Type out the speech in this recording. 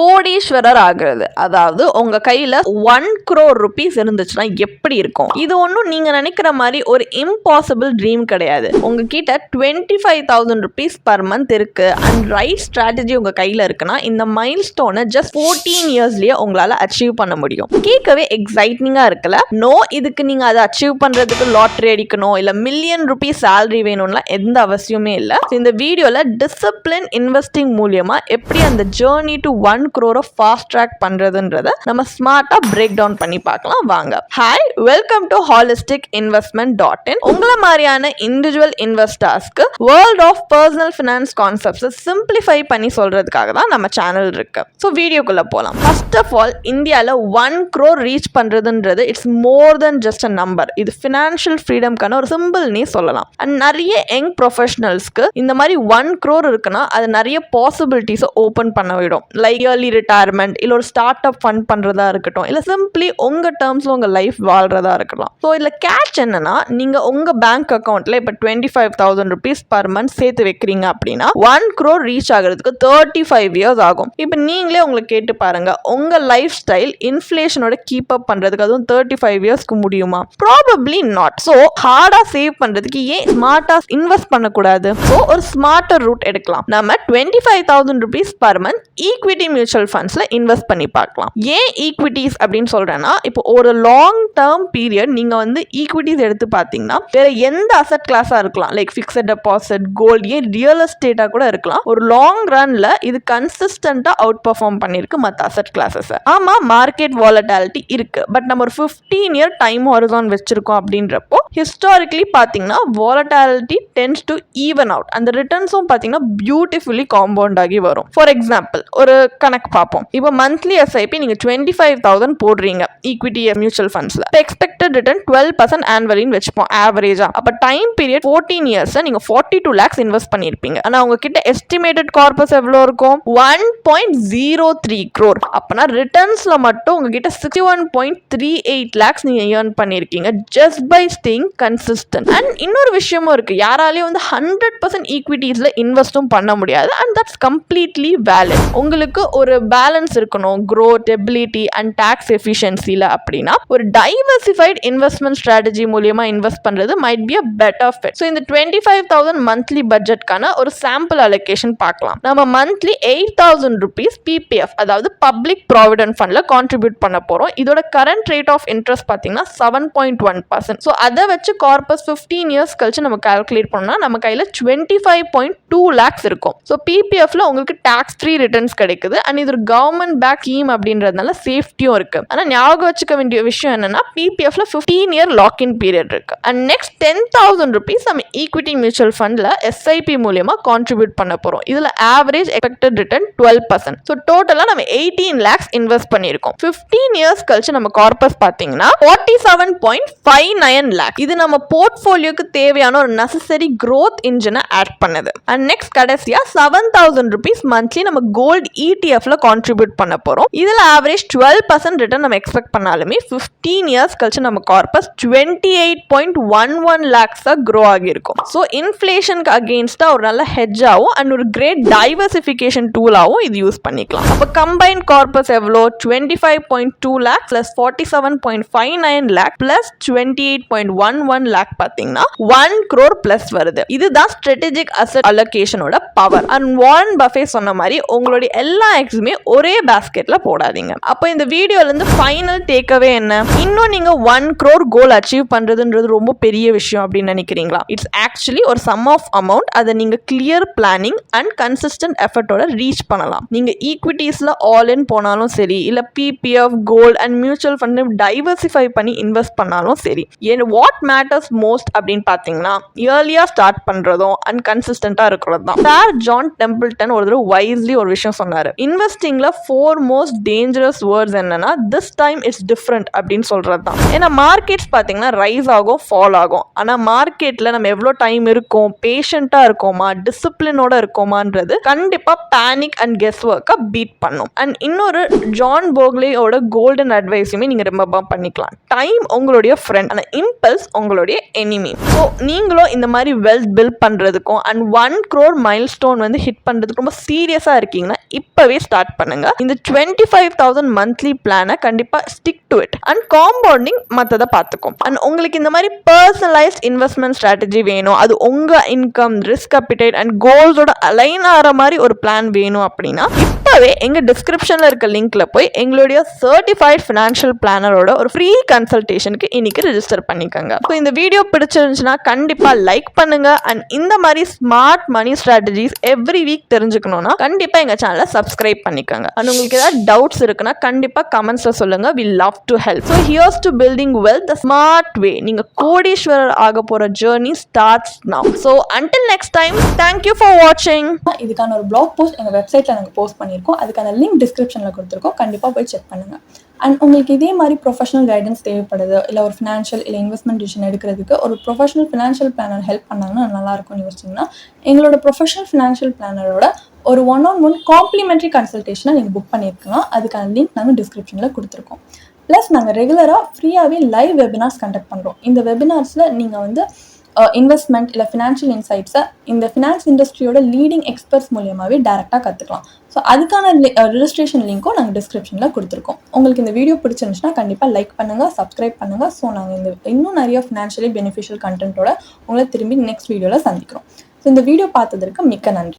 go கோடீஸ்வரர் ஆகிறது அதாவது உங்க கையில ஒன் crore ருபீஸ் இருந்துச்சுன்னா எப்படி இருக்கும்? இது ஒன்றும் நீங்க நினைக்கிற மாதிரி ஒரு இம்பாசிபிள் ட்ரீம் கிடையாது. உங்ககிட்ட twenty five thousand rupees per month இருக்கு. அண்ட் ரைட் ஸ்ட்ராட்டஜி உங்க கையில இருக்குன்னா இந்த மைல் ஸ்டோனை ஜஸ்ட் ஃபோர்டீன் இயர்ஸ்லயே உங்களால அச்சீவ் பண்ண முடியும். கேட்கவே எக்ஸைட்டிங்கா இருக்குல்ல? நோ இதுக்கு நீங்க அதை அச்சீவ் பண்றதுக்கு லாட்ரி அடிக்கணும் இல்ல மில்லியன் ருபீஸ் சேலரி வேணும்லாம் எந்த அவசியமே இல்லை. இந்த வீடியோல டிசிப்ளின் இன்வெஸ்டிங் மூலியமா எப்படி அந்த ஜேர்னி டு ஒன் க்ரோ க்ரோரை ஃபாஸ்ட் ட்ராக் பண்றதுன்றத நம்ம ஸ்மார்ட்டாக பிரேக் டவுன் பண்ணி பார்க்கலாம். வாங்க. Hi welcome to holistic investment dot in உங்களை மாதிரியான இண்டிவிஜுவல் இன்வெஸ்டர்ஸ்க்கு வேர்ல்ட் ஆஃப் பர்சனல் ஃபினான்ஸ் கான்செப்ட்ஸை சிம்பிளிஃபை பண்ணி சொல்றதுக்காக தான் நம்ம சேனல் இருக்கு. ஸோ வீடியோக்குள்ளே போகலாம் ஃபர்ஸ்ட் ஆஃப் ஆல் இந்தியாவில் ஒன் க்ரோர் ரீச் பண்றதுன்றது it's more than just a number இது ஃபினான்ஷியல் ஃப்ரீடம்க்கான ஒரு சிம்பிள்னே சொல்லலாம். அண்ட் நிறைய யங் ப்ரொஃபஷனல்ஸ்க்கு இந்த மாதிரி ஒன் க்ரோர் இருக்குன்னா அது நிறைய பாசிபிலிட்டிஸை ஓப்பன் பண்ண விடும். லைக் இயர்லி ரிட்டையர்மெண்ட் இல்லை ஒரு ஸ்டார்ட் அப் ஃபண்ட் பண்ணுறதா இருக்கட்டும் இல்லை சிம்பிளி உங்கள் டேர்ம்ஸில் உங்கள் லைஃப் வாழ்கிறதா இருக்கலாம். ஸோ இதில் கேட்ச் என்னன்னா நீங்கள் உங்கள் பேங்க் அக்கௌண்ட்டில் இப்போ twenty five thousand rupees per month சேர்த்து வைக்கிறீங்க அப்படின்னா ஒன் க்ரோர் ரீச் ஆகிறதுக்கு தேர்ட்டி ஃபைவ் இயர்ஸ் ஆகும். இப்போ நீங்களே உங்களை கேட்டு பாருங்க உங்கள் லைஃப் ஸ்டைல் இன்ஃப்ளேஷனோட கீப் அப் பண்ணுறதுக்கு அதுவும் தேர்ட்டி ஃபைவ் இயர்ஸ்க்கு முடியுமா? ப்ராபப்ளி நாட் ஸோ ஹார்டாக சேவ் பண்ணுறதுக்கு ஏன் ஸ்மார்ட்டாக இன்வெஸ்ட் பண்ணக்கூடாது? ஸோ ஒரு ஸ்மார்ட்டர் ரூட் எடுக்கலாம். நம்ம twenty five thousand rupees per month equity mutual ஃபண்ட்ஸில் invest பண்ணி பார்க்கலாம். ஏன் ஈக்விட்டிஸ் அப்படின்னு சொல்கிறேன்னா இப்போ ஒரு லாங் டேர்ம் பீரியட் நீங்கள் வந்து ஈக்விட்டிஸ் எடுத்து பார்த்தீங்கன்னா வேறு எந்த அசட் கிளாஸாக இருக்கலாம். லைக் ஃபிக்ஸட் டெபாசிட் கோல்டு ஏன் ரியல் எஸ்டேட்டாக கூட இருக்கலாம். ஒரு லாங் ரனில் இது கன்சிஸ்டண்ட்டாக அவுட் பர்ஃபார்ம் பண்ணியிருக்கு மற்ற அசட் கிளாஸஸ் ஆமாம் மார்க்கெட் வாலட்டாலிட்டி இருக்குது பட் நம்ம ஒரு ஃபிஃப்டீன் இயர் டைம் ஹாரிசான் வச்சிருக்கோம் அப்படின்றப்போ ஹிஸ்டாரிக்கலி பார்த்தீங்கன்னா volatility tends to even out அந்த ரிட்டர்ன்ஸும் பார்த்தீங்கன்னா பியூட்டிஃபுல்லி காம்பவுண்ட் ஆகி வரும். ஃபார் எக்ஸாம்பிள் ஒரு கணக்கு பார்ப்போம். இப்போ மந்த்லி எஸ்ஐபி நீங்கள் டுவெண்ட்டி ஃபைவ் தௌசண்ட் போடுறீங்க ஈக்விட்டி மியூச்சுவல் ஃபண்ட்ஸில் இப்போ எக்ஸ்பெக்டட் ரிட்டர்ன் டுவெல் பர்சன்ட் ஆன்வலின்னு வச்சுப்போம் ஆவரேஜாக அப்போ டைம் பீரியட் ஃபோர்டீன் இயர்ஸை நீங்கள் ஃபார்ட்டி டூ லேக்ஸ் இன்வெஸ்ட் பண்ணியிருப்பீங்க ஆனால் உங்ககிட்ட எஸ்டிமேட்டட் கார்பஸ் எவ்வளோ இருக்கும்? One point zero three crore அப்போனா ரிட்டர்ன்ஸில் மட்டும் உங்ககிட்ட sixty one point three eight lakhs நீங்கள் ஏர்ன் பண்ணியிருக்கீங்க just by staying consistent and இன்னொரு விஷயமும் இருக்குது யாராலையும் வந்து ஹண்ட்ரட் பர்சன்ட் ஈக்விட்டிஸில் இன்வெஸ்ட்டும் பண்ண முடியாது. அண்ட் தட்ஸ் கம்ப்ளீட்லி வேலிட் உங்களுக்கு ஒரு பேலன்ஸ் இருக்கணும் க்ரோத் எபிலிட்டி அண்ட் டேக்ஸ் எஃபிஷியன்சியில் அப்படின்னா ஒரு டைவர்சிஃபைட் இன்வெஸ்ட்மெண்ட் ஸ்ட்ராட்டஜி மூலியமா இன்வெஸ்ட் பண்ணுறது might be a better fit so இந்த டுவெண்ட்டி ஃபைவ் தௌசண்ட் மந்த்லி பட்ஜெட்கான ஒரு சாம்பிள் அலோகேஷன் பார்க்கலாம். நம்ம monthly eight thousand rupees PPF அதாவது பப்ளிக் ப்ராவிடென்ட் ஃபண்டில் கான்ட்ரிபியூட் பண்ண போகிறோம் இதோட கரண்ட் ரேட் ஆஃப் இன்ட்ரெஸ்ட் பார்த்தீங்கன்னா seven point one percent so அதை வச்சு கார்பஸ் ஃபிஃப்டீன் இயர்ஸ் கழிச்சு நம்ம கால்குலேட் பண்ணோம்னா நம்ம கையில் twenty five point two lakhs இருக்கும் ஸோ பிபிஎஃப்ல உங்களுக்கு டேக்ஸ் ஃப்ரீ ரிட்டர்ன்ஸ் கிடைக்குது. அண்ட் இது ஒரு கவர்மெண்ட் பேக் ஸ்கீம் அப்படின்றதுனால சேஃப்டியும் இருக்கு. ஆனால் ஞாபகம் வச்சுக்க வேண்டிய விஷயம் என்னன்னா பிபிஎஃப்ல fifteen year lock in period இருக்கு. And next ten thousand rupees நம்ம ஈக்விட்டி மியூச்சுவல் ஃபண்டில் எஸ்ஐபி மூலியமா கான்ட்ரிபியூட் பண்ண போகிறோம் இதில் average expected return twelve percent so டோட்டலாக நம்ம எயிட்டீன் லேக்ஸ் இன்வெஸ்ட் பண்ணியிருக்கோம். ஃபிஃப்டீன் இயர்ஸ் கழிச்சு நம்ம கார்பஸ் பார்த்தீங்கன்னா forty seven point five nine lakh இது நம்ம போர்ட்ஃபோலியோக்கு தேவையான ஒரு நெசசரி க்ரோத் இன்ஜினை ஆட் பண்ணுது. அண்ட் நெக்ஸ்ட் கடைசியாக செவன் தௌசண்ட் ருபீஸ் மந்த்லி நம்ம கோல்டு இடிஎஃப்ல கான்ட்ரிபியூட் பண்ண போகிறோம் இதில் ஆவரேஜ் டுவெல் பர்சன்ட் ரிட்டர்ன் நம்ம எக்ஸ்பெக்ட் பண்ணாலுமே ஃபிஃப்டீன் இயர்ஸ் கழிச்சு நம்ம corpus twenty eight point one one லேக்ஸாக grow ஆகியிருக்கும். ஸோ இன்ஃப்ளேஷனுக்கு அகேன்ஸ்டாக ஒரு நல்ல ஹெட்ஜாகவும் அண்ட் ஒரு கிரேட் டைவர்சிஃபிகேஷன் டூலாகவும் இது யூஸ் பண்ணிக்கலாம். அப்போ கம்பைன் கார்பஸ் எவ்வளோ? Twenty five point two lakh plus forty seven point five nine lakh plus twenty eight point one one lakh பார்த்தீங்கன்னா ஒன் க்ரோர் ப்ளஸ் வருது. இதுதான் ஸ்ட்ராட்டஜிக் அசட் அலோகேஷனோட பவர் அண்ட் வாரன் பஃபே சொன்ன மாதிரி உங்களுடைய எல்லா எக்ஸுமே ஒரே பேஸ்கெட்ல போடாதீங்க. அப்போ இந்த வீடியோல இருந்து ஃபைனல் டேக்அவே என்ன? இன்னும் நீங்க ஒன் க்ரோர் கோல் அச்சீவ் பண்றதுன்றது ரொம்ப பெரிய விஷயம் அப்படின்னு நினைக்கிறீங்களா? இட்ஸ் ஆக்சுவலி ஒரு சம் ஆஃப் அமௌண்ட் அதை நீங்க கிளியர் பிளானிங் அண்ட் கன்சிஸ்டன்ட் எஃபர்ட்டோட ரீச் பண்ணலாம். நீங்க ஈக்விட்டிஸ்ல ஆல் இன் போனாலும் சரி இல்ல PPF gold and mutual fund diversify பண்ணி இன்வெஸ்ட் பண்ணாலும் சரி ஏன் வாட் மேட்டர்ஸ் மோஸ்ட் அப்படின்னு பார்த்தீங்கன்னா இயர்லியாக ஸ்டார்ட் பண்ணுறதும் அண்ட் கன்சிஸ்டண்ட்டாக இருக்கிறது தான் சார் ஜான் டெம்பிள்டன் ஒரு தடவை வைஸ்லி ஒரு விஷயம் சொன்னார். இன்வெஸ்டிங்கில் ஃபோர் மோஸ்ட் டேஞ்சரஸ் வேர்ட்ஸ் என்னென்னா திஸ் டைம் இட்ஸ் டிஃப்ரெண்ட் அப்படின்னு சொல்கிறது தான் ஏன்னா மார்க்கெட்ஸ் பார்த்தீங்கன்னா ரைஸ் ஆகும் ஃபால் ஆகும். ஆனால் மார்க்கெட்டில் நம்ம எவ்வளோ டைம் இருக்கோம் பேஷண்ட்டாக இருக்கோமா டிசிப்ளினோட இருக்கோமான்றது கண்டிப்பாக பேனிக் அண்ட் கெஸ் ஒர்க்கை பீட் பண்ணும். அண்ட் இன்னொரு ஜான் போக்லேயோட கோல்டன் அட்வைஸுமே நீங்கள் ரொம்ப பண்ணிக்கலாம். டைம் உங்களுடைய ஃப்ரெண்ட் ஆனால் இம்பல்ஸ் உங்களுடைய எனிமி ஸோ நீங்களும் இந்த மாதிரி வெல்த் பில்ட் பண்ணுறதுக்கும் and one crore milestone வந்து ஹிட் பண்ணுறதுக்கு ரொம்ப சீரியஸாக இருக்கீங்கன்னா இப்போவே ஸ்டார்ட் ஸ்டார்ட் பண்ணுங்க. இந்த டுவெண்ட்டி ஃபைவ் தௌசண்ட் மந்த்லி பிளானை கண்டிப்பாக stick to it and compounding மற்றதை பார்த்துக்கும் அண்ட் உங்களுக்கு இந்த மாதிரி பர்சனலைஸ்ட் இன்வெஸ்ட்மெண்ட் ஸ்ட்ராட்டஜி வேணும். அது உங்கள் இன்கம் ரிஸ்க் அப்பிடைட் அண்ட் கோல்ஸோட அலைன் ஆகிற மாதிரி ஒரு பிளான் வேணும் அப்படின்னா இப்போவே எங்கள் டிஸ்கிரிப்ஷனில் இருக்க லிங்க்கில் போய் எங்களுடைய சர்டிஃபைட் ஃபினான்ஷியல் பிளானரோட ஒரு ஃப்ரீ கன்சல்டேஷனுக்கு இன்னைக்கு ரெஜிஸ்டர் பண்ணிக்கோங்க. ஸோ இந்த வீடியோ பிடிச்சிருந்துச்சுன்னா கண்டிப்பாக லைக் பண்ணுங்க. அண்ட் இந்த மாதிரி smart money strategies every week தெரிஞ்சுக்கணும்னா கண்டிப்பாக எங்கள் சேனலை சப்ஸ்கிரைப் பண்ணிக்கோங்க. அண்ட் உங்களுக்கு ஏதாவது டவுட்ஸ் இருக்குன்னா கண்டிப்பாக கமெண்ட்ஸில் சொல்லுங்க. We love to help so here's to building wealth the smart way நீங்கள் கோடீஸ்வரர் ஆக போகிற journey starts now so until next time thank you for வாட்சிங் இதுக்கான ஒரு பிளாக் போஸ்ட் எங்கள் வெப்சைட்டில் நாங்கள் போஸ்ட் பண்ணியிருக்கோம் அதுக்கான லிங்க் டிஸ்கிரிப்ஷனில் கொடுத்துருக்கோம். கண்டிப்பாக போய் செக் பண்ணுங்கள் அண்ட் உங்களுக்கு இதே மாதிரி ப்ரொஃபஷனல் கைடன்ஸ் தேவைப்படுது இல்லை ஒரு ஃபினான்ஷியல் இல்லை இன்வெஸ்ட்மெண்ட் டிசிஷன் எடுக்கிறதுக்கு ஒரு ப்ரொஃபஷனல் ஃபினான்ஷியல் பிளானர் ஹெல்ப் பண்ணாங்கன்னா நல்லா இருக்கும்னு யோசிச்சிங்கன்னா எங்களோட ப்ரொஃபஷனல் ஃபினான்ஷியல் பிளானரோட ஒரு ஒன் ஆன் ஒன் காம்ப்ளிமெண்ட்ரி கன்சல்டேஷனை நீங்கள் புக் பண்ணியிருக்கலாம். அதுக்கான லிங்க் நாங்கள் டிஸ்கிரிப்ஷனில் கொடுத்துருக்கோம். ப்ளஸ் நாங்கள் ரெகுலராக ஃப்ரீயாகவே லைவ் வெபினார்ஸ் கண்டக்ட் பண்ணுறோம் இந்த வெபினார்ஸில் நீங்கள் வந்து இன்வெஸ்ட்மெண்ட் இல்லை ஃபினான்ஷியல் இன்சைட்ஸை இந்த ஃபினான்ஸ் இண்டஸ்ட்ரியோட லீடிங் எக்ஸ்பர்ட்ஸ் மூலியமாகவே டேரெக்டாக கற்றுக்கலாம் ஸோ அதுக்கான ரிஜிஸ்ட்ரேஷன் லிங்க்கும் நாங்கள் டிஸ்கிரிப்ஷனில் கொடுத்துருக்கோம். உங்களுக்கு இந்த வீடியோ பிடிச்சிருந்துச்சுன்னா கண்டிப்பாக லைக் பண்ணுங்கள் சப்ஸ்கிரைப் பண்ணுங்கள் ஸோ நாங்கள் இந்த இன்னும் நிறைய ஃபினான்ஷியலி பெனிஃபிஷியல் கண்டென்ட்டோட உங்களை திரும்பி நெக்ஸ்ட் வீடியோவில் சந்திக்கிறோம். ஸோ இந்த வீடியோ பார்த்ததற்கு மிக்க நன்றி.